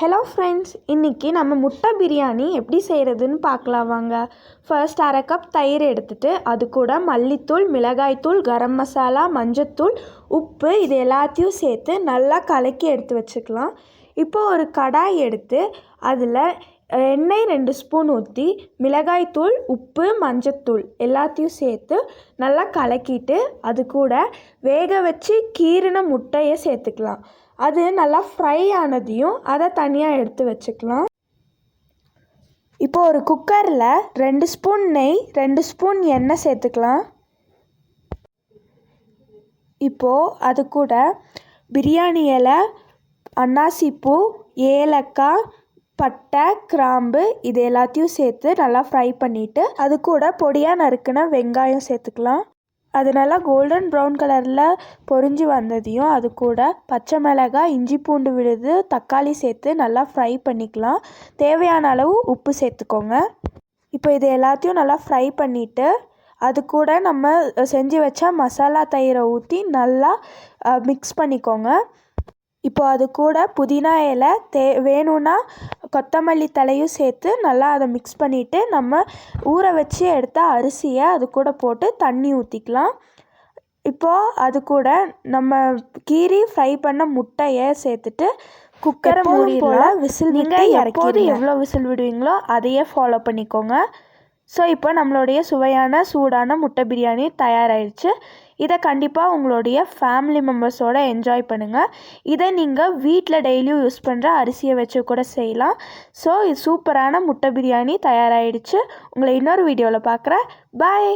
Hello friends இன்றைக்கி நம்ம முட்டை பிரியாணி எப்படி செய்கிறதுன்னு பார்க்கலாம் வாங்க. ஃபர்ஸ்ட் அரை கப் தயிர் எடுத்துகிட்டு அது கூட மல்லித்தூள் மிளகாய்த்தூள் கரம் மசாலா மஞ்சத்தூள் உப்பு இது எல்லாத்தையும் சேர்த்து நல்லா கலக்கி எடுத்து வச்சுக்கலாம். இப்போ ஒரு கடாய் எடுத்து அதில் எண்ணெய் ரெண்டு ஸ்பூன் ஊற்றி மிளகாய்த்தூள் உப்பு மஞ்சத்தூள் எல்லாத்தையும் சேர்த்து நல்லா கலக்கிட்டு அது கூட வேக வச்சு கீறின முட்டையை சேர்த்துக்கலாம். அது நல்லா ஃப்ரை ஆனதையும் அதை தனியாக எடுத்து வச்சுக்கலாம். இப்போ ஒரு குக்கரில் ரெண்டு ஸ்பூன் நெய் ரெண்டு ஸ்பூன் எண்ணெய் சேர்த்துக்கலாம். இப்போது அது கூட பிரியாணி இலை அன்னாசிப்பூ ஏலக்காய் பட்டை கிராம்பு இது எல்லாத்தையும் சேர்த்து நல்லா ஃப்ரை பண்ணிவிட்டு அது கூட பொடியாக நறுக்கின வெங்காயம் சேர்த்துக்கலாம். அது நல்லா கோல்டன் ப்ரௌன் கலரில் பொரிஞ்சு வந்ததையும் அது கூட பச்சை மிளகாய் இஞ்சி பூண்டு விழுது தக்காளி சேர்த்து நல்லா ஃப்ரை பண்ணிக்கலாம். தேவையான அளவு உப்பு சேர்த்துக்கோங்க. இப்போ இது எல்லாத்தையும் நல்லா ஃப்ரை பண்ணிவிட்டு அது கூட நம்ம செஞ்சு வச்ச மசாலா தயிரை ஊற்றி நல்லா மிக்ஸ் பண்ணிக்கோங்க. இப்போ அது கூட புதினா இலை தே வேணும்னா கொத்தமல்லி தலையும் சேர்த்து நல்லா அதை மிக்ஸ் பண்ணிவிட்டு நம்ம ஊற வச்சு எடுத்த அரிசியை அது கூட போட்டு தண்ணி ஊற்றிக்கலாம் இப்போது அது கூட நம்ம கீரி ஃப்ரை பண்ண முட்டையை சேர்த்துட்டு குக்கரை மூடி போல் விசில் நீங்கள் எப்போது எவ்வளோ விசில் விடுவீங்களோ அதையே ஃபாலோ பண்ணிக்கோங்க. ஸோ இப்போ நம்மளுடைய சுவையான சூடான முட்டை பிரியாணி தயாராகிடுச்சு இதை கண்டிப்பாக உங்களுடைய ஃபேமிலி மெம்பர்ஸோடு என்ஜாய் பண்ணுங்கள் இதை நீங்கள் வீட்டில் டெய்லியும் யூஸ் பண்ணுற அரிசியை வச்சு கூட செய்யலாம். ஸோ இது சூப்பரான முட்டை பிரியாணி தயாராகிடுச்சு உங்களை இன்னொரு வீடியோவில் பார்க்குறேன் பாய்